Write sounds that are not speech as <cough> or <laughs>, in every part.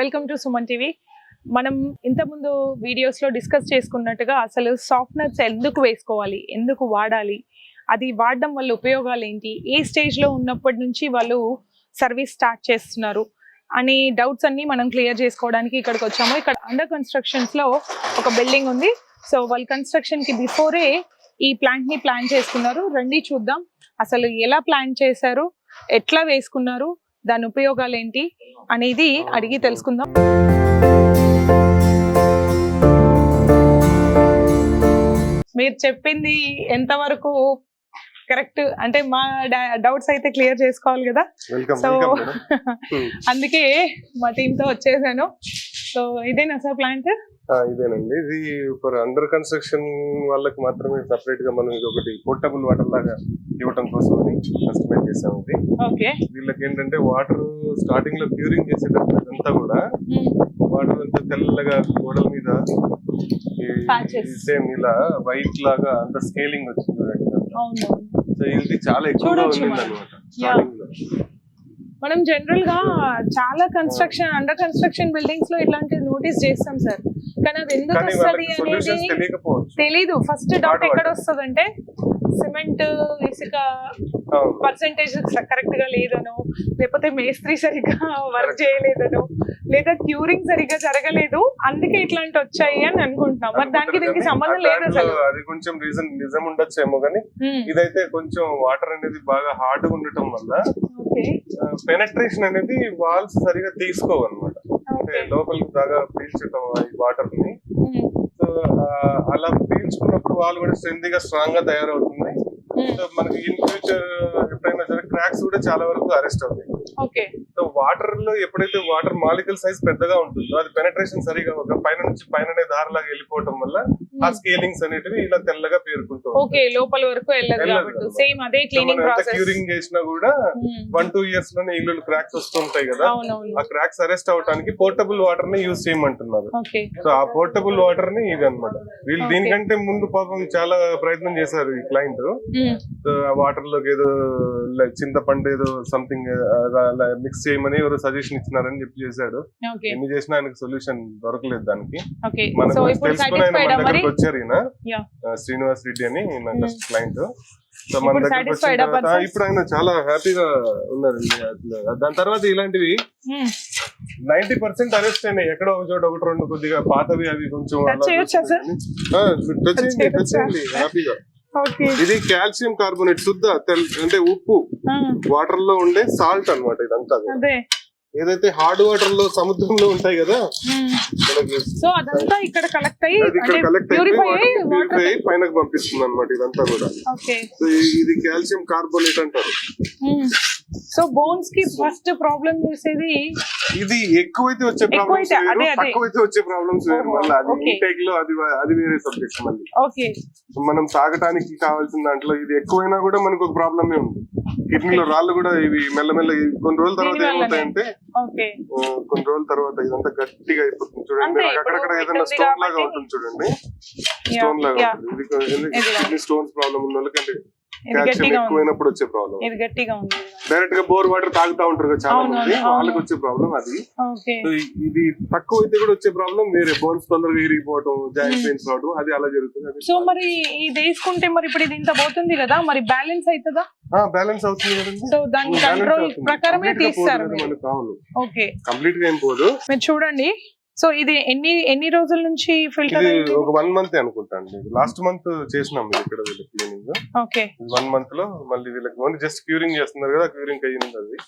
Welcome to Suman TV. మనం ఇంతకుముందు వీడియోస్లో డిస్కస్ చేసుకున్నట్టుగా అసలు సాఫ్ట్నర్స్ ఎందుకు వేసుకోవాలి? ఎందుకు వాడాలి? అది వాడడం వల్ల ఉపయోగాలు ఏంటి? ఏ స్టేజ్లో ఉన్నప్పటి నుంచి వాళ్ళు సర్వీస్ స్టార్ట్ చేస్తున్నారు? అనే డౌట్స్ అన్ని మనం క్లియర్ చేసుకోవడానికి ఇక్కడికి వచ్చాము. ఇక్కడ అండర్ కన్స్ట్రక్షన్స్లో ఒక బిల్డింగ్ ఉంది. సో వాళ్ళు కన్స్ట్రక్షన్కి బిఫోరే ఈ ప్లాంట్ని ప్లాన్ చేసుకున్నారు. రండి చూద్దాం. అసలు ఎలా ప్లాన్ చేశారు? ఎట్లా వేసుకున్నారు? దాని ఉపయోగాలు ఏంటి అనేది అడిగి తెలుసుకుందాం. మీరు చెప్పింది ఎంతవరకు కరెక్ట్. అంటే మా డౌట్స్ అయితే క్లియర్ చేసుకోవాలి కదా. So <laughs> Hmm. అందుకే మా team తో వచ్చేసాను. సో ఇదేనా సార్ ప్లాంట్ ఇదేనండి. ఇది ఫర్ అండర్ కన్స్ట్రక్షన్ వాళ్ళకి మాత్రమే సపరేట్గా మనం ఇది ఒకటి పోర్టబుల్ వాటర్ లాగా ఇవ్వటం కోసం అని కస్టమైజ్ చేసాం ఇది. ఓకే. వీళ్ళకి ఏంటంటే వాటర్ స్టార్టింగ్లో ప్యూరింగ్ చేసేటప్పుడు ఇదంతా కూడా వాటర్ అంతా తెల్లగా గోడల మీద. సేమ్ ఇలా వైట్ లాగా అంత స్కేలింగ్ వచ్చింది చూడండి. సో ఇది చాలా ఎక్కువగా. అనమాట మనం. జనరల్గా చాలా కన్స్ట్రక్షన్ అండర్ కన్స్ట్రక్షన్ బిల్డింగ్స్లో ఇట్లాంటివి నోటీస్ చేస్తాం సార్ కానీ అది ఎందుకు వస్తుంది అనేది తెలీదు. ఫస్ట్ డౌట్ ఎక్కడ. వస్తుంది అంటే సిమెంట్ ఇసుక. పర్సంటేజ్ కరెక్ట్గా లేదనో లేకపోతే మేస్త్రి సరిగ్గా వర్క్ చేయలేదనో లేదా క్యూరింగ్ సరిగ్గా జరగలేదు అందుకే ఇట్లాంటి వచ్చాయి అని అనుకుంటున్నాం. మరి దానికి దీనికి సంబంధం లేదు అసలు. అది కొంచెం రీజన్ నిజం ఉండొచ్చేమో కానీ. ఇదైతే కొంచెం వాటర్ అనేది బాగా హార్డ్గా ఉండటం వల్ల పెనట్రేషన్ అనేది వాల్స్ సరిగా తీసుకోవు అనమాట అంటే లోపలికి బాగా పీల్చటం ఈ వాటర్ని. సో అలా పీల్చుకున్నప్పుడు వాళ్ళు కూడా స్ట్రెంత్గా స్ట్రాంగ్గా తయారవుతుంది సో మనకి ఇన్ ఫ్యూచర్ ఎప్పుడైనా సరే క్రాక్స్ కూడా చాలా వరకు అరెస్ట్ అవుతాయి. ఓకే. సో వాటర్లో ఎప్పుడైతే వాటర్ మాలికల్ సైజ్ పెద్దగా ఉంటుందో అది పెనట్రేషన్ సరిగా ఒక పైన నుంచి పైన దారిలాగా వెళ్ళిపోవటం వల్ల ఆ స్కేలింగ్స్ అనేటివి ఇలా తెల్లగా పేరుకుంటూ. ఓకే లోపల వరకు వెళ్ళదు. సేమ్ అదే క్లీనింగ్ ప్రాసెస్ క్యూరింగ్ చేసినా కూడా వన్ టూ ఇయర్స్లోనే ఇల్లు క్రాక్స్ వస్తూ ఉంటాయి కదా ఆ క్రాక్స్ అరెస్ట్ అవడానికి పోర్టబుల్ వాటర్ని యూజ్ చేయమంటున్నారు. సో ఆ పోర్టబుల్ వాటర్ని ఇది అనమాట వీళ్ళు. దీనికంటే ముందు పాపం చాలా ప్రయత్నం చేశారు ఈ క్లయింట్. ఆ వాటర్లోకి ఏదో చింతపండు ఏదో సంథింగ్ మిక్స్ చేయమని ఎవరో సజెషన్ ఇచ్చినారని చెప్పి చేశాడు. ఎన్ని చేసినా ఆయనకు సొల్యూషన్ దొరకలేదు దానికి. తెలుసుకుని ఆయన మన దగ్గరకు వచ్చారు ఈయన. శ్రీనివాస్ రెడ్డి అని నా Hmm. క్లయింట్ సో మన దగ్గరకు వచ్చిన తర్వాత? ఇప్పుడు ఆయన చాలా హ్యాపీగా ఉన్నారండి. దాని తర్వాత ఇలాంటివి Hmm. నైన్టీ పర్సెంట్ అరెస్ట్ అయినాయి. ఎక్కడో ఒక చోట ఒకటి రెండు కొద్దిగా పాతవి అవి కొంచెం హ్యాపీగా ఇది కాల్షియం కార్బోనేట్ శుద్ధ అంటే ఉప్పు వాటర్లో ఉండే సాల్ట్ అన్నమాట ఇదంతా అదే. ఏదైతే హార్డ్ వాటర్లో సముద్రంలో ఉంటాయి కదా సో అదంతా ఇక్కడ కలెక్ట్ అయ్యి కలెక్ట్ అయ్యి పైనకి పంపిస్తుంది అనమాట ఇదంతా కూడా. సో ఇది కాల్షియం కార్బోనేట్ అంటారు. సో బోన్స్కి ఫస్ట్ ప్రాబ్లం చేసేది ఇది ఎక్కువైతే వచ్చే ప్రాబ్లమ్స్ ఎక్కువైతే. తక్కువైతే వచ్చే ప్రాబ్లమ్స్ ఓహో, మళ్ళీ అది. ఇంటేక్లో అది అది వేరే సబ్జెక్ట్ మళ్ళీ. ఓకే మనం తాగటానికి కావాల్సిన దాంట్లో ఇది ఎక్కువైనా కూడా మనకు ఒక ప్రాబ్లమే ఉంది. కిడ్నీలో రాళ్ళు కూడా ఇవి మెల్లమెల్ల కొన్ని రోజుల తర్వాత. ఏమవుతాయంటే కొన్ని రోజుల తర్వాత ఇదంతా గట్టిగా అయిపోతుంది చూడండి. అక్కడక్కడ ఏదైనా స్టోన్ లాగా ఉంటుంది చూడండి. స్టోన్ లాగా ఉంటుంది. స్టోన్స్ ప్రాబ్లం ఉన్న వాళ్ళకి అంటే ఇది కాల్షియం ఎక్కువైనప్పుడు వచ్చే ప్రాబ్లం ఇది గట్టిగా ఉంది. డైరెక్ట్గా బోర్ వాటర్ తాగుతా ఉంటారు కదా చాలా మంది. వాళ్ళకి వచ్చే ప్రాబ్లం అది. ఇది తక్కువ అయితే కూడా వచ్చే ప్రాబ్లం వేరే బోన్స్ తొందరగా ఇరిగిపోవడం జాయింట్ Hmm. పెయిన్స్ రావడం అది అలా జరుగుతుంది. సో మరి ఇది వేసుకుంటే మరి ఇప్పుడు ఇది ఇంత పోతుంది కదా మరి బ్యాలెన్స్ అవుతుందా? బ్యాలెన్స్ అవుతుంది కదండి. సో దాని కంట్రోల్ అవుతుంది. ప్రకారమే తీస్తారు ఓకే. కంప్లీట్గా ఏం పోదు మీరు చూడండి. సో ఇది ఎన్ని ఎన్ని రోజుల నుంచి ఫిల్టర్ ఇది ఒక వన్ మంత్ అనుకుంటా అండి. లాస్ట్ మంత్ చేసినాం ఇది ఇక్కడ వీళ్ళకి క్లీనింగ్. ఓకే. వన్ మంత్లో మళ్ళీ వీళ్ళకి ఓన్లీ జస్ట్ క్యూరింగ్ చేస్తున్నారు కదా క్యూరింగ్ అయ్యింది అది.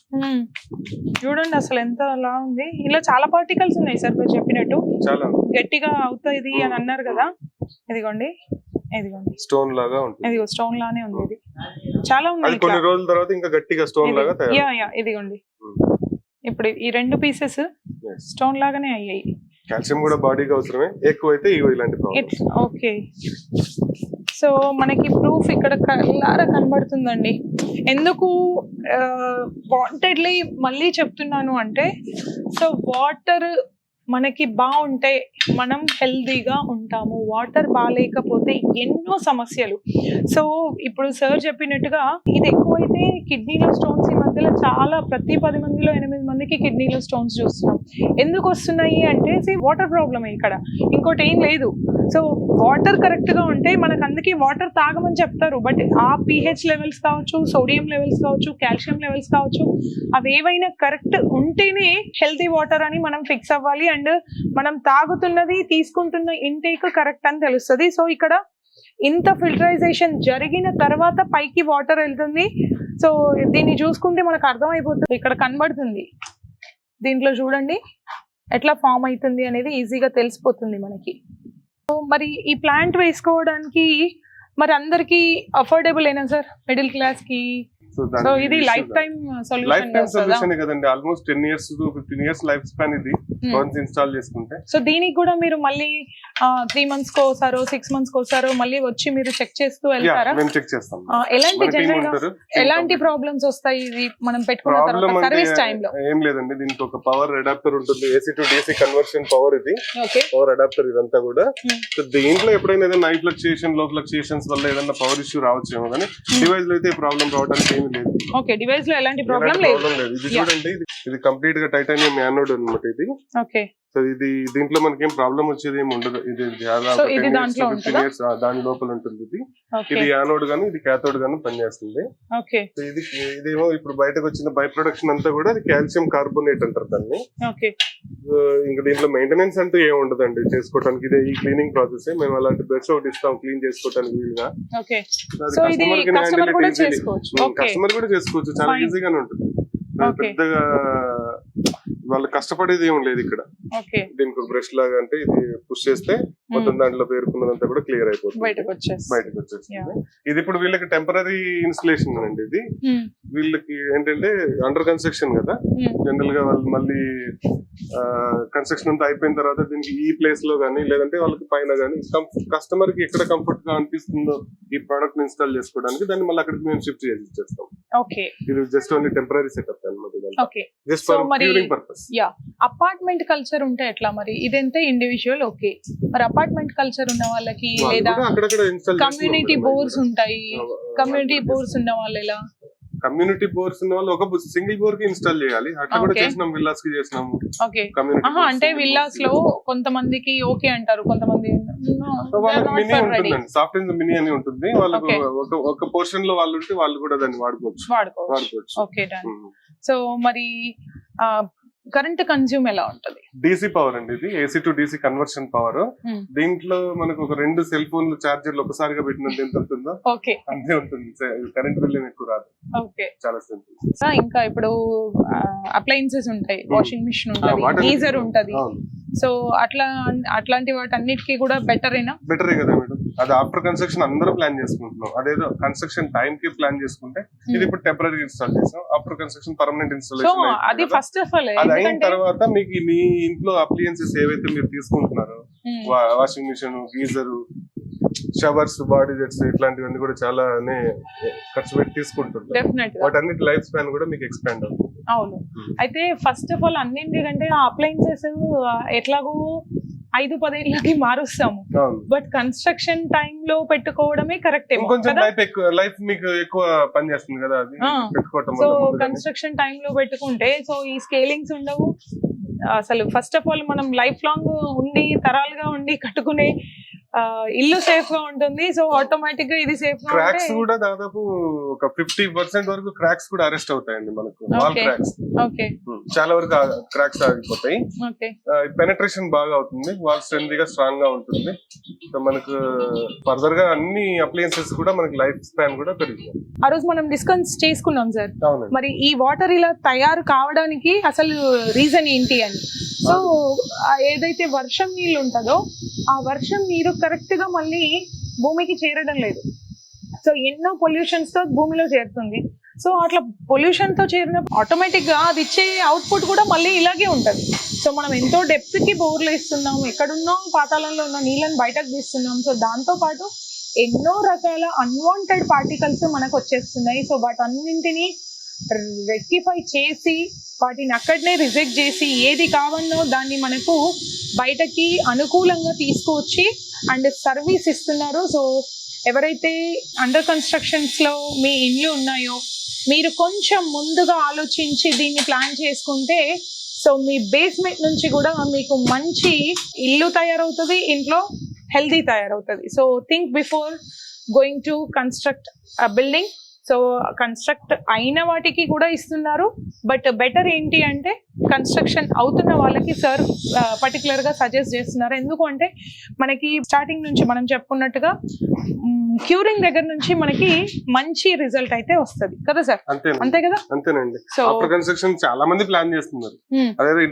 చూడండి అసలు ఎంత అలా ఉంది. ఇలా చాలా పార్టికల్స్ ఉన్నాయి సార్ మీరు చెప్పినట్టు. చాలా. గట్టిగా అవుతుంది అని అన్నారు కదా. ఇదిగోండి. ఇదిగోండి. స్టోన్ లాగా ఉంటుంది. ఇదిగో స్టోన్ లానే ఉంది ఇది. చాలా ఉన్నాయి కొన్ని రోజుల తర్వాత ఇంకా గట్టిగా స్టోన్ లాగా తయారు యా యా ఇదిగోండి. ఇప్పుడు ఈ రెండు పీసెస్ స్టోన్ లాగానే అయ్యాయి. కాల్షియం కూడా బాడీకి అవసరమే. ఎక్కువ అయితే ఇగో ఇలాంటి ప్రాబ్లమ్స్ ఓకే సో మనకి ప్రూఫ్ ఇక్కడ కల్లారా కనబడుతుందండి. ఎందుకు uh, వాంటెడ్లీ మళ్ళీ చెప్తున్నాను అంటే సో వాటర్ మనకి బాగుంటే మనం హెల్దీగా ఉంటాము. వాటర్ బాగాలేకపోతే ఎన్నో సమస్యలు. సో ఇప్పుడు సార్ చెప్పినట్టుగా ఇది ఎక్కువైతే కిడ్నీలో స్టోన్స్ ఈ మధ్యలో చాలా ప్రతి పది మందిలో ఎనిమిది మందికి కిడ్నీలో స్టోన్స్ చూస్తున్నాం. ఎందుకు వస్తున్నాయి అంటే వాటర్ ప్రాబ్లమ్ ఇక్కడ. ఇంకోటి ఏం లేదు. సో వాటర్ కరెక్ట్గా ఉంటే మనకు అందుకే వాటర్ తాగమని చెప్తారు. బట్ ఆ పిహెచ్ లెవెల్స్ కావచ్చు సోడియం లెవెల్స్ కావచ్చు కాల్షియం లెవెల్స్ కావచ్చు అవి ఏవైనా కరెక్ట్ ఉంటేనే హెల్తీ వాటర్ అని మనం ఫిక్స్ అవ్వాలి. అండ్ మనం తాగుతున్నది తీసుకుంటున్న ఇంటేక్ కరెక్ట్ అని తెలుస్తుంది. సో ఇక్కడ ఇంత ఫిల్టరైజేషన్ జరిగిన తర్వాత పైకి వాటర్ వెళ్తుంది. సో దీన్ని చూసుకుంటే మనకు అర్థమైపోతుంది. ఇక్కడ కనబడుతుంది. దీంట్లో చూడండి. ఎట్లా ఫామ్ అవుతుంది అనేది ఈజీగా తెలిసిపోతుంది మనకి. మరి ఈ ప్లాంట్ వేసుకోవడానికి మరి అందరికి అఫోర్డబుల్ అయినా సార్ మిడిల్ క్లాస్కి సో ఇది life time life time solution కదండి? Almost ten years to fifteen years life span ఇది. Hmm. వన్స్ ఇన్స్టాల్ చేసుకుంటే. సో దీనికి కూడా మీరు మళ్ళీ త్రీ మంత్స్ కోసారో సిక్స్ మంత్స్ కోసారో మళ్ళీ వచ్చి మీరు చెక్ చేస్తూ వెళ్తారా? మేము చెక్ చేస్తాం. ఎలాంటి జనరల్ ఎలాంటి ప్రాబ్లమ్స్ వస్తాయి ఇది మనం పెట్టుకున్న తర్వాత సర్వీస్ టైంలో ఏం లేదండి దీనికి ఒక పవర్ అడాప్టర్ ఉంటుంది. AC to DC conversion power ఇది. పవర్ అడాప్టర్ ఇదంతా కూడా. Hmm. సో దీంట్లో ఎప్పుడైనా ఏదైనా నైట్ ఫ్లక్చుయేషన్లో ఫ్లక్చుయేషన్స్ వల్ల ఏదైనా పవర్ ఇష్యూ రావచ్చేమో కానీ డివైస్లో అయితే ప్రాబ్లం రావడానికి ఓకే డివైస్లో ఎలాంటి ప్రాబ్లం లేదు ఇది. చూడండి ఇది- కంప్లీట్గా టైటానియం యానోడ్ అన్నమాట ఇది. ఓకే. సో ఇది దీంట్లో మనకి ఏం ప్రాబ్లం వచ్చేది ఏమి ఉండదు. ఇది చాలా So, ఒక ఇది 10 years దాంట్లో to 15 ఉంటుందా? years, ఆ, దాని లోపల ఉంటుంది ఇది. ఇది యానోడ్ గాను ఇది క్యాథోడ్ గాను పనిచేస్తుంది. ఇది ఇదేమో ఇప్పుడు బయటకు వచ్చిన బై ప్రొడక్షన్ అంతా కూడా అది కాల్షియం కార్బోనేట్ అంటారు దాన్ని. ఇంకా దీంట్లో మెయింటెనెన్స్ అంటూ ఏం ఉండదండి. చేసుకోవడానికి ఇదే ఈ క్లీనింగ్ ప్రాసెస్ మేము అలాంటి బ్రష్ ఒకటి ఇస్తాం క్లీన్ చేసుకోవడానికి వీలుగా. ఇది కస్టమర్ కూడా చేసుకోవచ్చు. ఓకే. కస్టమర్ కూడా చేసుకోవచ్చు. చాలా. ఈజీగానే ఉంటుంది. పెద్దగా వాళ్ళు కష్టపడేది ఏం లేదు ఇక్కడ. దీనికి బ్రష్ లాగా అంటే ఇది పుష్ చేస్తే మొత్తం దాంట్లో పేరుకున్నదంతా కూడా క్లియర్ అయిపోతుంది. బయటకు వచ్చేసి బయటకు వచ్చేస్తుంది. ఇది ఇప్పుడు వీళ్ళకి టెంపరీ ఇన్స్టలేషన్ అండి ఇది. వీళ్ళకి ఏంటంటే అండర్ కన్స్ట్రక్షన్ కదా. జనరల్గా వాళ్ళు మళ్ళీ కన్స్ట్రక్షన్ అంతా అయిపోయిన తర్వాత దీనికి ఈ ప్లేస్లో కానీ లేదంటే వాళ్ళకి పైన కానీ కస్టమర్కి ఎక్కడ కంఫర్ట్గా అనిపిస్తుందో ఈ ప్రోడక్ట్ ఇన్స్టాల్ చేసుకోవడానికి దాన్ని మళ్ళీ అక్కడికి మేము షిఫ్ట్ చేసి ఇచ్చేస్తాం. ఇది జస్ట్ ఓన్లీ టెంపరీ సెటప్ అనమాట జస్ట్ ఫర్ మరి- క్యూరింగ్ పర్పస్ అపార్ట్మెంట్ కల్చర్ ఉంటే ఎట్లా మరి? ఇదంతా ఇండివిజువల్ ఓకే మరి అపార్ట్మెంట్ కల్చర్ ఉన్న వాళ్ళకి లేదా కమ్యూనిటీ బోర్స్ ఉంటాయి. కమ్యూనిటీ బోర్స్ ఉన్న వాళ్ళు ఎలా? కమ్యూనిటీ బోర్స్ ఉన్న వాళ్ళు ఒక సింగిల్ బోర్కి ఇన్స్టాల్ చేయాలి. అట్లా కూడా. చేసినాం విల్లాస్కి చేసినాము ఓకే కమ్యూనిటీ ఆహా అంటే విల్లాస్లో కొంతమందికి ఓకే అంటారు కొంతమంది మినీ ఉంటుందండి సాఫ్ట్వేర్ మినీ అని ఉంటుంది. వాళ్ళకు. ఒక పోర్షన్లో వాళ్ళు ఉంటే వాళ్ళు కూడా దాన్ని వాడుకోవచ్చు. వాడుకోవచ్చు. ఓకే. సో మరి కరెంట్ కన్జ్యూమ్ ఎలా ఉంటది? డీసీ పవర్ అండి ఇది. AC to DC conversion power Hmm. దీంట్లో మనకు ఒక రెండు సెల్ ఫోన్లు చార్జర్లు ఒకసారిగా పెట్టినంత ఎంత ఉంటుందో ఓకే అంతే ఉంటుంది. కరెంట్ బిల్ ఏమి ఎక్కువ రాదు. ఓకే చాలా సింపుల్ ఇంకా ఇప్పుడు అప్లయన్సెస్ ఉంటాయి. Hmm. వాషింగ్ మిషన్ ఉంటది గీజర్ ఉంటది. సో అట్లా అట్లాంటి వాటి అన్నిటికీ కూడా బెటర్ అయినా బెటరే కదా మేడం. అది ఆఫ్టర్ కన్స్ట్రక్షన్ అందరూ ప్లాన్ చేసుకుంటున్నాం. అదేదో కన్స్ట్రక్షన్ టైం కి ప్లాన్ చేసుకుంటే ఇది ఇప్పుడు టెంపరీ ఇన్స్టాల్ చేసాం. ఆఫ్టర్ కన్స్ట్రక్షన్ పర్మనెంట్ ఇన్స్టాలేషన్ అది ఫస్ట్ ఆఫ్ ఆల్ అది అయిన తర్వాత మీకు మీ ఇంట్లో అప్లియన్సెస్ ఏవైతే మీరు తీసుకుంటున్నారో washing machine geyser showers body jets ఇట్లాంటివన్నీ కూడా చాలానే ఖర్చు పెట్టి తీసుకుంటుంటారు. వాటన్నిటి లైఫ్ స్పాన్ కూడా మీకు ఎక్స్పాండ్ అవుతుంది. అవును. అయితే ఫస్ట్ ఆఫ్ ఆల్ అన్నింటికంటే అప్లయన్సెస్ ఎట్లాగో ఐదు పదేళ్ళకి మారుస్తాము. బట్ కన్స్ట్రక్షన్ టైం లో పెట్టుకోవడమే కరెక్ట్ లైఫ్ మీకు ఎక్కువ పని చేస్తుంది కదా అది? సో. కన్స్ట్రక్షన్ టైం లో పెట్టుకుంటే సో ఈ స్కేలింగ్స్ ఉండవు. అసలు ఫస్ట్ ఆఫ్ ఆల్ మనం లైఫ్ లాంగ్ ఉండి తరాలుగా ఉండి కట్టుకునే ఇల్లు సేఫ్గా ఉంటుంది. సో ఆటోమేటిక్గా ఇది సేఫ్ క్రాక్స్ కూడా దాదాపు ఒక ఫిఫ్టీ పర్సెంట్ వరకు క్రాక్స్ కూడా అరెస్ట్ అవుతాయండి మనకు. Wall Okay. క్రాక్స్ చాలా వరకు క్రాక్స్ ఆగిపోతాయి. ఓకే. పెనట్రేషన్ బాగా అవుతుంది. వాల్ స్ట్రెంత్గా స్ట్రాంగ్గా ఉంటుంది. సో మనకు ఫర్దర్గా అన్ని అప్లయన్సెస్ కూడా మనకి లైఫ్ స్పాన్ కూడా పెరుగుతుంది. ఆ రోజు మనం డిస్కస్ చేసుకున్నాం సార్ మరి ఈ వాటర్ ఇలా తయారు కావడానికి అసలు రీజన్ ఏంటి అని? సో ఏదైతే వర్షం నీళ్ళు ఉంటుందో ఆ వర్షం నీరు కరెక్ట్గా మళ్ళీ భూమికి చేరడం లేదు. సో ఎన్నో పొల్యూషన్స్తో భూమిలో చేరుతుంది. సో అట్లా పొల్యూషన్తో చేరిన ఆటోమేటిక్గా అది ఇచ్చే అవుట్పుట్ కూడా మళ్ళీ ఇలాగే ఉంటుంది. సో మనం ఎంతో డెప్త్కి బోర్లు ఇస్తున్నాం ఎక్కడున్నో పాతాళంలో ఉన్న నీళ్ళని బయటకు తీస్తున్నాం. సో దాంతో పాటు ఎన్నో రకాల అన్వాంటెడ్ పార్టికల్స్ మనకు వచ్చేస్తున్నాయి. సో వాటన్నింటినీ రెక్టిఫై చేసి వాటిని అక్కడనే రిజెక్ట్ చేసి ఏది కావాలో దాన్ని మనకు బయటకి అనుకూలంగా తీసుకువచ్చి అండ్ సర్వీస్ ఇస్తున్నారు. సో ఎవరైతే అండర్ కన్స్ట్రక్షన్స్లో మీ ఇండ్లు ఉన్నాయో మీరు కొంచెం ముందుగా ఆలోచించి దీన్ని ప్లాన్ చేసుకుంటే సో మీ బేస్మెంట్ నుంచి కూడా మీకు మంచి ఇల్లు తయారవుతుంది ఇంట్లో హెల్దీ తయారవుతుంది. So think before going to construct building so construct అయిన వాటికి కూడా ఇస్తున్నారు. బట్ బెటర్ ఏంటి అంటే కన్స్ట్రక్షన్ అవుతున్న వాళ్ళకి సార్ పర్టికులర్గా సజెస్ట్ చేస్తున్నారు. ఎందుకు అంటే మనకి స్టార్టింగ్ నుంచి మనం చెప్పుకున్నట్టుగా క్యూరింగ్ దగ్గర నుంచి మనకి మంచి రిజల్ట్ అయితే వస్తుంది. కదా సార్ అంతే కదా? అంతేనండి. సో కన్స్ట్రక్షన్ చాలా మంది ప్లాన్ చేస్తున్నారు. అదే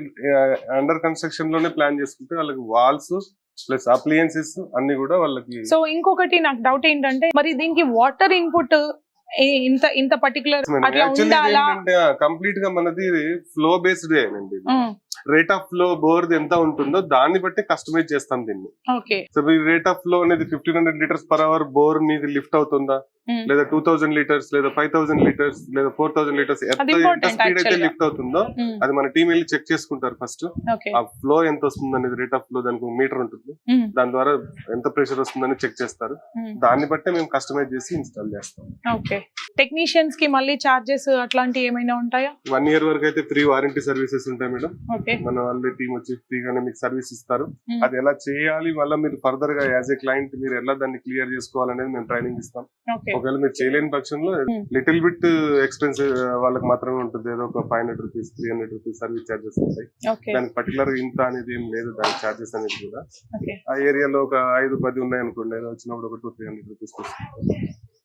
అండర్ కన్స్ట్రక్షన్లోనే ప్లాన్ చేసుకుంటే వాళ్ళకి వాల్స్ ప్లస్ అప్లియన్సెస్ అన్ని కూడా వాళ్ళకి సో ఇంకొకటి నాకు డౌట్ ఏంటంటే మరి దీనికి వాటర్ ఇన్పుట్ ఇంత ఇంత పర్టికులర్ అట్లా ఉండాలా? కంప్లీట్గా మనది ఫ్లో బేస్డ్ అండి రేట్ ఆఫ్ ఫ్లో బోర్ ఎంత ఉంటుందో దాన్ని బట్టి కస్టమైజ్ చేస్తాం దీన్ని. సో మీ రేట్ ఆఫ్ ఫ్లో అనేది fifteen hundred litres per hour bore మీది లిఫ్ట్ అవుతుందా? ఉమ్, లేదా టూ థౌసండ్ లీటర్స్ లేదా ఫైవ్ థౌసండ్ లీటర్స్ లేదా ఫోర్ థౌసండ్ లీటర్స్ ఎంత స్పీడ్ అయితే. లిఫ్ట్ అవుతుందో ఉమ్, అది మన టీం వెళ్ళి చెక్ చేసుకుంటారు ఫస్ట్ ఆ ఫ్లో ఎంత వస్తుంది అనేది రేట్ ఆఫ్ ఫ్లో దానికి మీటర్ ఉంటుంది. ఉమ్, దాని ద్వారా ఎంత ప్రెషర్ వస్తుందని చెక్ చేస్తారు. దాన్ని బట్టి మేము కస్టమైజ్ చేసి ఇన్స్టాల్ చేస్తాం. ఓకే. టెక్నీషియన్స్కి మళ్ళీ చార్జెస్ అట్లాంటివి ఏమైనా ఉంటాయా? వన్ ఇయర్ వరకు అయితే ఫ్రీ వారంటీ సర్వీసెస్ ఉంటాయి మేడం. మన వాళ్ళ టీం వచ్చి ఫ్రీగానే మీకు సర్వీస్ ఇస్తారు. అది ఎలా చేయాలి? మళ్ళీ మీరు ఫర్దర్గా యాజ్ ఏ క్లయింట్ మీరు ఎలా దాన్ని క్లియర్ చేసుకోవాలనేది మేము ట్రైనింగ్ ఇస్తాం. ఒకవేళ మీరు చేయలేని పక్షంలో. లిటిల్ బిట్ ఎక్స్పెన్సివ్ వాళ్ళకి మాత్రమే ఉంటుంది. ఏదో ఒక five hundred rupees three hundred rupees service charges ఉంటాయి. దానికి పర్టికులర్ ఇంత అనేది ఏం లేదు. దాని చార్జెస్ అనేది కూడా. ఆ ఏరియాలో ఒక ఐదు పది ఉన్నాయి అనుకోండి వచ్చినప్పుడు ఒక టూ త్రీ హండ్రెడ్ రూపీస్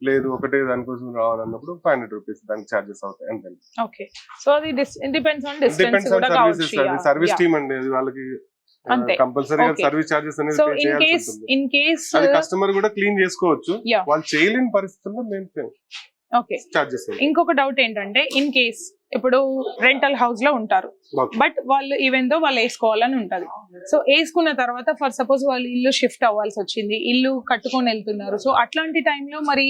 లేదు ఒకటే దానికోసం రావాలన్నప్పుడు ఫైవ్ హండ్రెడ్ రూపీస్ దానికి చార్జెస్ అవుతాయి అంతే. ఓకే. సో అది డిపెండ్స్ ఆన్ డిస్టెన్స్ కూడా సర్వీసెస్ అది సర్వీస్ టీమ్ అండి వాళ్ళకి. కంపల్సరీగా. సర్వీస్ చార్జెస్ అనేది ఇన్ చేయాల్సి కేస్ ఉంటుంది. ఇన్ కేస్ అది కస్టమర్ కూడా క్లీన్ చేసుకోవచ్చు. వాళ్ళు చేయలేని పరిస్థితుల్లో మేము ఓకే చార్జెస్ ఇంకొక డౌట్ ఏంటంటే ఇన్ కేస్ ఇప్పుడు రెంటల్ హౌస్లో ఉంటారు. బట్ వాళ్ళు ఈవెన్ దో వాళ్ళు వేసుకోవాలని ఉంటది. సో వేసుకున్న తర్వాత ఫర్ సపోజ్ వాళ్ళు ఇల్లు షిఫ్ట్ అవ్వాల్సి వచ్చింది ఇల్లు కట్టుకొని వెళ్తున్నారు. సో అట్లాంటి టైంలో మరి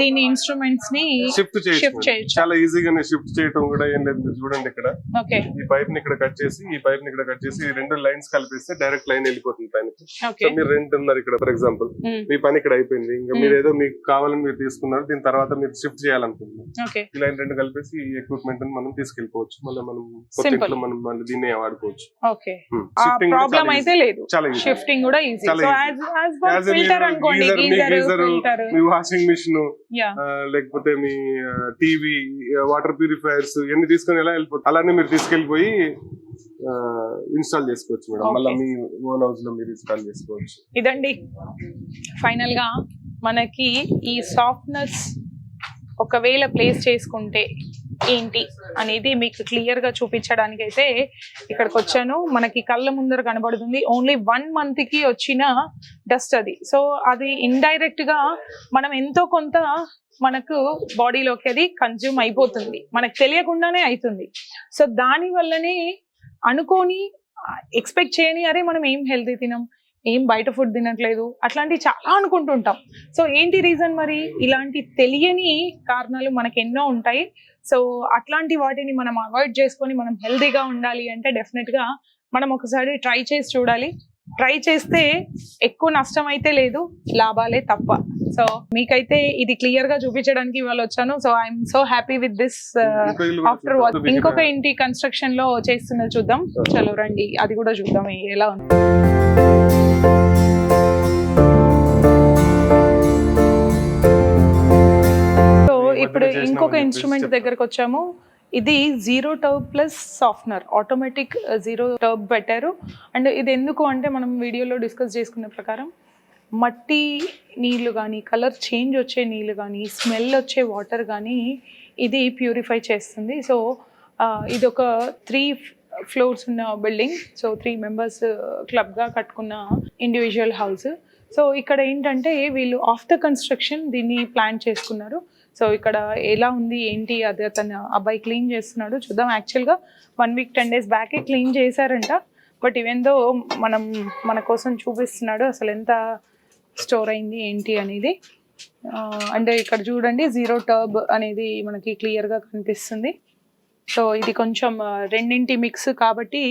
దీని ఇన్స్ట్రుమెంట్స్ని షిఫ్ట్ షిఫ్ట్ చేయొచ్చు. చాలా ఈజీగానే షిఫ్ట్ చేయడం కూడా ఏం లేదు. మీరు చూడండి ఇక్కడ. ఓకే ఈ పైప్ని ఇక్కడ కట్ చేసి ఈ పైప్ని ఇక్కడ కట్ చేసి రెండు లైన్స్ కలిపిస్తే డైరెక్ట్ లైన్ వెళ్ళిపోతుంది సో మీరు రెంట్ ఉన్నారు ఇక్కడ ఫర్ ఎగ్జాంపుల్ మీ పని ఇక్కడ అయిపోయింది. ఇంకా మీరు ఏదో మీకు కావాలని మీరు తీసుకున్నారు. దీని తర్వాత మీరు షిఫ్ట్ చేయాలనుకుంటున్నారు. ఈ లైన్ రెండు కలిపేసి ఈ ఎక్విప్మెంట్ మనం తీసుకెళ్ళిపోవచ్చు మళ్ళీ మనం. ఇంట్లో మనం మళ్ళీ దీన్ని వాడుకోవచ్చు ఓకే Hmm. ప్రాబ్లం చాలా అయితే. లేదు. షిఫ్టింగ్ కూడా easy so. As as filter అనుకోండి గీజర్ మీ వాషింగ్ మిషన్ లేకపోతే మీ టీవీ వాటర్ ప్యూరిఫైయర్స్ ఇవన్నీ తీసుకొని ఎలా వెళ్ళిపోతుంది అలానే మీరు తీసుకెళ్ళిపోయి ఇన్స్టాల్ చేసుకోవచ్చు మేడం. మళ్ళీ మీ ఓన్ హౌస్లో మీరు ఇన్స్టాల్ చేసుకోవచ్చు ఇదండి ఫైనల్గా మనకి ఈ సాఫ్ట్నెస్ ఒకవేళ ప్లేస్ చేసుకుంటే ఏంటి అనేది మీకు క్లియర్గా చూపించడానికి అయితే ఇక్కడికి వచ్చాను మనకి కళ్ళ ముందర కనబడుతుంది. ఓన్లీ వన్ మంత్కి వచ్చిన డస్ట్ అది. సో అది ఇండైరెక్ట్గా మనం ఎంతో కొంత మనకు బాడీలోకి అది కన్జ్యూమ్ అయిపోతుంది. మనకు తెలియకుండానే అవుతుంది సో దాని వల్లనే అనుకోని ఎక్స్పెక్ట్ చేయని అరే మనం ఏం హెల్తీ తినాం? ఏం బయట ఫుడ్ తినట్లేదు. అట్లాంటివి చాలా అనుకుంటుంటాం. సో ఏంటి రీజన్ మరి? ఇలాంటి తెలియని కారణాలు మనకి ఎన్నో ఉంటాయి. సో అట్లాంటి వాటిని మనం అవాయిడ్ చేసుకొని మనం హెల్తీగా ఉండాలి అంటే డెఫినెట్గా మనం ఒకసారి ట్రై చేసి చూడాలి. ట్రై చేస్తే ఎక్కువ నష్టం అయితే లేదు లాభాలే తప్ప. సో మీకైతే ఇది క్లియర్గా చూపించడానికి ఇవాళ వచ్చాను. So I'm so happy with this after. Watch ఇంకొక ఇంటి కన్స్ట్రక్షన్లో చేస్తున్నది చూద్దాం. చలో రండి. అది కూడా చూద్దాం. ఎలా ఉంది? ఇప్పుడు ఇంకొక ఇన్స్ట్రుమెంట్. దగ్గరకు వచ్చాము. ఇది zero tub plus softener automatic zero tub పెట్టారు. అండ్ ఇది ఎందుకు అంటే మనం వీడియోలో డిస్కస్ చేసుకునే ప్రకారం మట్టి నీళ్ళు కానీ కలర్ చేంజ్ వచ్చే నీళ్ళు కానీ స్మెల్ వచ్చే వాటర్ కానీ ఇది ప్యూరిఫై చేస్తుంది. సో ఇది ఒక త్రీ ఫ్లోర్స్ ఉన్న బిల్డింగ్ సో త్రీ మెంబర్స్ క్లబ్గా కట్టుకున్న ఇండివిజువల్ హౌస్ సో ఇక్కడ ఏంటంటే వీళ్ళు ఆఫ్ ద కన్స్ట్రక్షన్ దీన్ని ప్లాన్ చేసుకున్నారు. సో ఇక్కడ ఎలా ఉంది ఏంటి అది అతను అబ్బాయి క్లీన్ చేస్తున్నాడు చూద్దాం. యాక్చువల్గా వన్ వీక్ టెన్ డేస్ బ్యాకే క్లీన్ చేశారంట. బట్ ఈవెందో మనం మన కోసం చూపిస్తున్నాడు అసలు ఎంత స్టోర్ అయింది ఏంటి అనేది. Uh, అంటే ఇక్కడ చూడండి జీరో టర్బ్ అనేది మనకి క్లియర్గా కనిపిస్తుంది. సో ఇది కొంచెం రెండింటి మిక్స్ కాబట్టి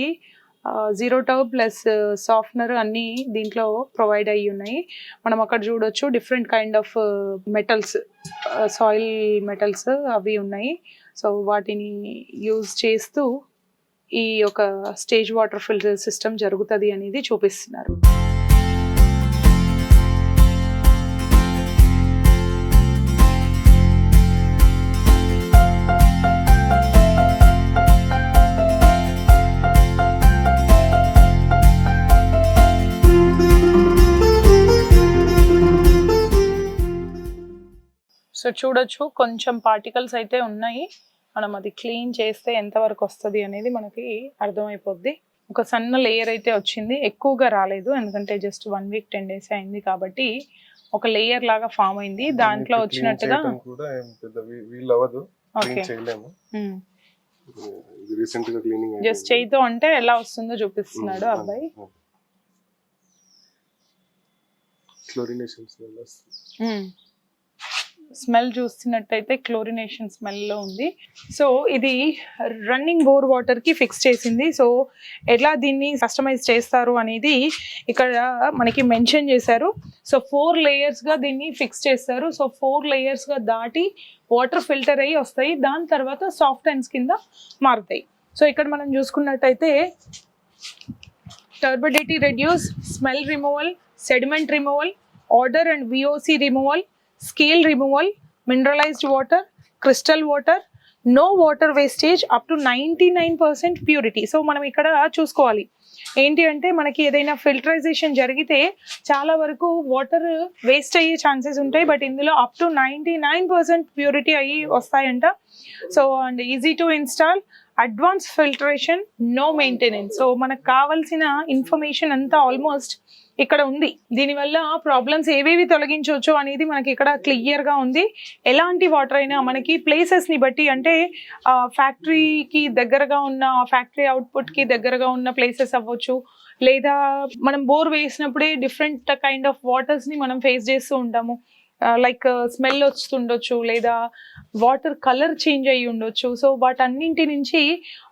జీరో టవ్ ప్లస్ సాఫ్ట్నర్ అన్నీ దీంట్లో ప్రొవైడ్ అయ్యి ఉన్నాయి. మనం అక్కడ చూడొచ్చు different kind of metals soil metals అవి ఉన్నాయి. సో వాటిని యూజ్ చేస్తూ ఈ యొక్క స్టేజ్ వాటర్ ఫిల్టర్ సిస్టమ్ జరుగుతుంది అనేది చూపిస్తున్నారు. సో చూడొచ్చు. కొంచెం పార్టికల్స్ అయితే ఉన్నాయి. మనం అది క్లీన్ చేస్తే ఎంతవరకు వస్తుంది అనేది మనకి అర్థమైపోద్ది. ఒక సన్న లేయర్ అయితే వచ్చింది. ఎక్కువగా రాలేదు. ఎందుకంటే just one week ten days అయింది కాబట్టి ఒక లేయర్ లాగా ఫామ్ అయింది. దాంట్లో వచ్చినట్టుగా కూడా అవ్వదు చేయలేము. రీసెంట్గా క్లీనింగ్ జస్ట్ చేయితో అంటే ఎలా వస్తుందో చూపిస్తున్నాడు అబ్బాయి. క్లోరినేషన్స్ వస్తుంది. స్మెల్ చూస్తున్నట్టయితే క్లోరినేషన్ స్మెల్లో ఉంది. సో ఇది రన్నింగ్ బోర్ వాటర్కి ఫిక్స్ చేసింది. సో ఎలా దీన్ని కస్టమైజ్ చేస్తారు అనేది ఇక్కడ మనకి మెన్షన్ చేశారు. సో ఫోర్ లేయర్స్గా దీన్ని ఫిక్స్ చేస్తారు. సో ఫోర్ లేయర్స్గా దాటి వాటర్ ఫిల్టర్ అయ్యి వస్తాయి. దాని తర్వాత సాఫ్ట్ అండ్స్ కింద మారుతాయి. సో ఇక్కడ మనం చూసుకున్నట్టయితే turbidity reduce smell removal sediment removal order and VOC removal scale removal, mineralized water, crystal water, no water wastage up to 99% purity. So మనం ఇక్కడ చూసుకోవాలి. ఏంటి అంటే మనకి ఏదైనా ఫిల్టరైజేషన్ జరిగితే చాలా వరకు వాటర్ వేస్ట్ అయ్యే ఛాన్సెస్ ఉంటాయి బట్ ఇందులో up to ninety nine percent purity అయ్యి వస్తాయంట. So and easy to install advance filtration no maintenance so మనకు కావాల్సిన ఇన్ఫర్మేషన్ అంతా ఆల్మోస్ట్ ఇక్కడ ఉంది. దీనివల్ల ప్రాబ్లమ్స్ ఏవేవి తొలగించవచ్చు అనేది మనకి ఇక్కడ క్లియర్గా ఉంది. ఎలాంటి వాటర్ అయినా మనకి ప్లేసెస్ని బట్టి అంటే ఫ్యాక్టరీకి దగ్గరగా ఉన్న ఫ్యాక్టరీ అవుట్పుట్కి దగ్గరగా ఉన్న ప్లేసెస్ అవ్వచ్చు. లేదా మనం బోర్ వేసినప్పుడే డిఫరెంట్ కైండ్ ఆఫ్ వాటర్స్ని మనం ఫేస్ చేస్తూ ఉంటాము. లైక్ స్మెల్ uh, వస్తుండొచ్చు లేదా వాటర్ కలర్ చేంజ్ అయ్యి ఉండొచ్చు. సో వాటన్నింటి నుంచి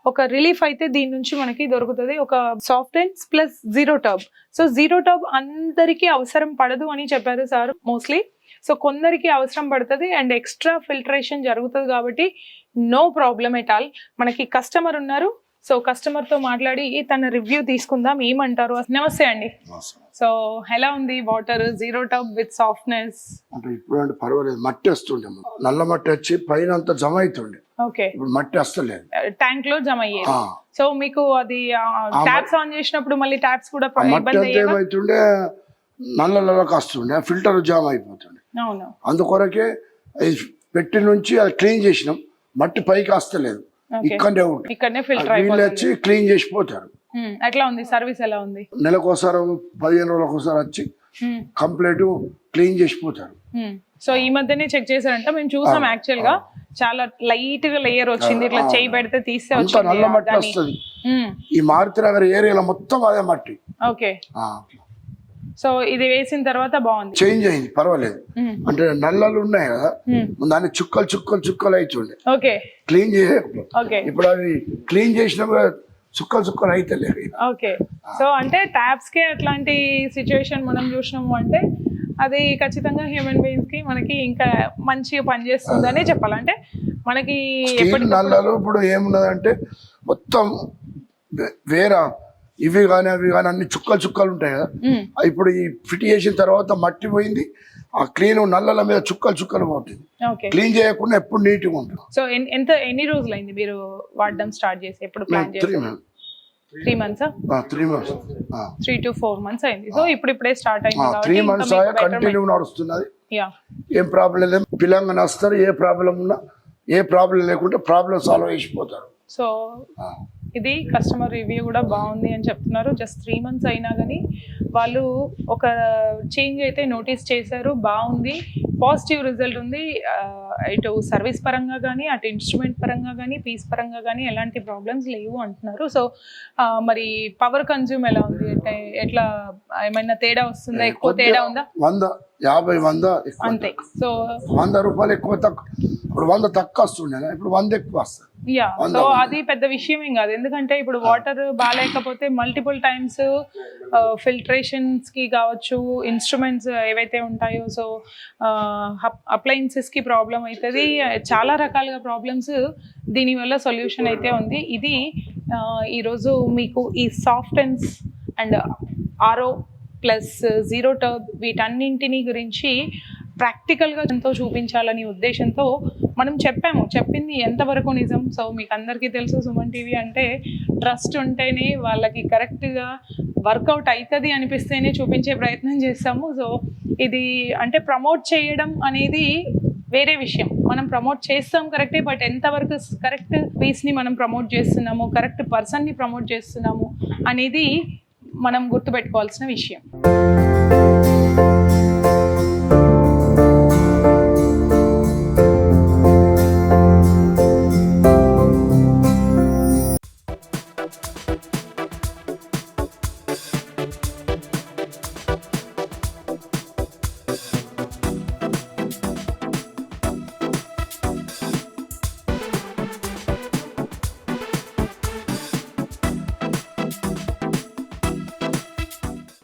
ఒక రిలీఫ్ అయితే దీని నుంచి మనకి దొరుకుతుంది. ఒక soft ends plus zero tub so zero tub అందరికీ అవసరం పడదు అని చెప్పారు సార్ మోస్ట్లీ సో కొందరికి అవసరం పడుతుంది అండ్ ఎక్స్ట్రా ఫిల్టరేషన్ జరుగుతుంది కాబట్టి నో ప్రాబ్లమ్ ఎట్ ఆల్ మనకి కస్టమర్ ఉన్నారు సో కస్టమర్తో మాట్లాడి తన రివ్యూ తీసుకుందాం ఏమంటారు? నమస్తే అండి. సో ఎలా ఉంది water zero tub with softness అంటే ఇప్పుడు అంటే పర్వాలేదు మట్టి వస్తుండే. నల్ల మట్టి వచ్చి పైన అంతా జమ అవుతుండే ఓకే ఇప్పుడు మట్టి వస్తలేదు. ట్యాంక్లో జమ అయ్యేది. సో మీకు అది ట్యాప్స్ ఆన్ చేసినప్పుడు మళ్ళీ ట్యాప్స్ కూడా ఏమవుతుండే నల్లలలోకి వస్తుండే ఫిల్టర్ జామ్ అయిపోతుండే. అందుకొరకే అది పెట్టి నుంచి అది క్లీన్ చేసినాం. మట్టి పైకి వస్తలేదు. ఇక్కడే ఫిల్టర్ వీళ్ళు వచ్చి క్లీన్ చేసిపోతారు ఎట్లా ఉంది? సర్వీస్ ఎలా ఉంది? నెలకోసారి పదిహేను రోజులకు ఒకసారి వచ్చి కంప్లీట్ క్లీన్ చేసిపోతారు ఉమ్. సో ఈ మధ్యనే చెక్ చేశారంట. మేము చూసాం యాక్చువల్గా. చాలా లైట్గా లేయర్ వచ్చింది. ఇట్లా చేయి పెడితే తీస్తే నల్ల మట్టి వస్తుంది. ఈ మారుతి నగర్ ఏరియాలో మొత్తం అదే మట్టి. ఓకే సో ఇది వేసిన తర్వాత బాగుంది. చేంజ్ అయింది పర్వాలేదు. అంటే నల్లలు ఉన్నాయి కదా దాన్ని చుక్కలు చుక్కలు చుక్కలు అవుతుండే ఓకే. క్లీన్ చేసే ఓకే. ఇప్పుడు అవి క్లీన్ చేసినా కూడా చుక్కలు చుక్కలు అయితే లేవు ఓకే. సో అంటే ట్యాప్స్కి అట్లాంటి సిచ్యువేషన్ మనం చూసినాము అంటే అది ఖచ్చితంగా హ్యూమన్ బీయింగ్స్కి మనకి ఇంకా మంచిగా పనిచేస్తుందనే చెప్పాలి. అంటే మనకి నల్లలు ఇప్పుడు ఏమున్నదంటే మొత్తం వేరే ఇవి కానీ అవి కానీ అన్ని చుక్కలు చుక్కలు ఉంటాయి కదా. ఇప్పుడు ఈ ఫిట్ చేసిన తర్వాత మట్టి పోయింది ఆ క్లీన్ నల్లల మీద చుక్కలు చుక్కలు పోతుంది క్లీన్ చేయకుండా ఎప్పుడు నీట్గా ఉంటుంది. సో ఎంత ఎన్ని రోజులైంది మీరు వాడడం స్టార్ట్ చేసి ఎప్పుడు ప్లాన్ త్రీ చేసి three months three months three to four months అయింది. సో ఇప్పుడు ఇప్పుడే స్టార్ట్ అయింది త్రీ మంత్స్ కంటిన్యూ నడుస్తున్నది. ఏం ప్రాబ్లం లేదు. పిల్లంగా వస్తారు ఏ ప్రాబ్లం ఉన్నా ఏ ప్రాబ్లం లేకుంటే ప్రాబ్లం సాల్వ్ చేసిపోతారు. సో. ఇది కస్టమర్ రివ్యూ కూడా బాగుంది అని చెప్తున్నారు. జస్ట్ త్రీ మంత్స్ అయినా కానీ వాళ్ళు ఒక చేంజ్ అయితే నోటీస్ చేశారు. బాగుంది. పాజిటివ్ రిజల్ట్ ఉంది. ఇటు సర్వీస్ పరంగా కానీ అటు ఇన్స్ట్రుమెంట్ పరంగా కానీ పీస్ పరంగా కానీ ఎలాంటి ప్రాబ్లమ్స్ లేవు అంటున్నారు. సో మరి పవర్ కన్జ్యూమ్ ఎలా ఉంది? అంటే ఎట్లా ఏమైనా తేడా వస్తుందా? ఎక్కువ తేడా ఉందా? వంద యాభై వంద అంతే. సో వంద రూపాయలు ఎక్కువ తక్కువ. ఇప్పుడు వంద తక్కువ వస్తుండే ఇప్పుడు వంద ఎక్కువ వస్తుంది. సో. అది పెద్ద విషయం ఏం కాదు. ఎందుకంటే ఇప్పుడు వాటర్ బాగాలేకపోతే మల్టిపుల్ టైమ్స్ ఫిల్టరేషన్స్కి కావచ్చు ఇన్స్ట్రుమెంట్స్ ఏవైతే ఉంటాయో సో అప్లయన్సెస్కి ప్రాబ్లం అవుతుంది. చాలా రకాలుగా ప్రాబ్లమ్స్ దీనివల్ల సొల్యూషన్ అయితే ఉంది. ఇది ఈరోజు మీకు ఈ softness and RO plus zero tub వీటన్నింటిని గురించి ప్రాక్టికల్గా ఎంతో చూపించాలని ఉద్దేశంతో మనం చెప్పాము చెప్పింది ఎంతవరకు నిజం? సో మీకు అందరికీ తెలుసు సుమన్ టీవీ అంటే ట్రస్ట్ ఉంటేనే వాళ్ళకి కరెక్ట్గా వర్కౌట్ అవుతుంది అనిపిస్తేనే చూపించే ప్రయత్నం చేస్తాము. సో ఇది అంటే ప్రమోట్ చేయడం అనేది వేరే విషయం. మనం ప్రమోట్ చేస్తాం కరెక్టే బట్ ఎంతవరకు కరెక్ట్ పీస్ని మనం ప్రమోట్ చేస్తున్నాము కరెక్ట్ పర్సన్ని ప్రమోట్ చేస్తున్నాము అనేది మనం గుర్తుపెట్టుకోవాల్సిన విషయం.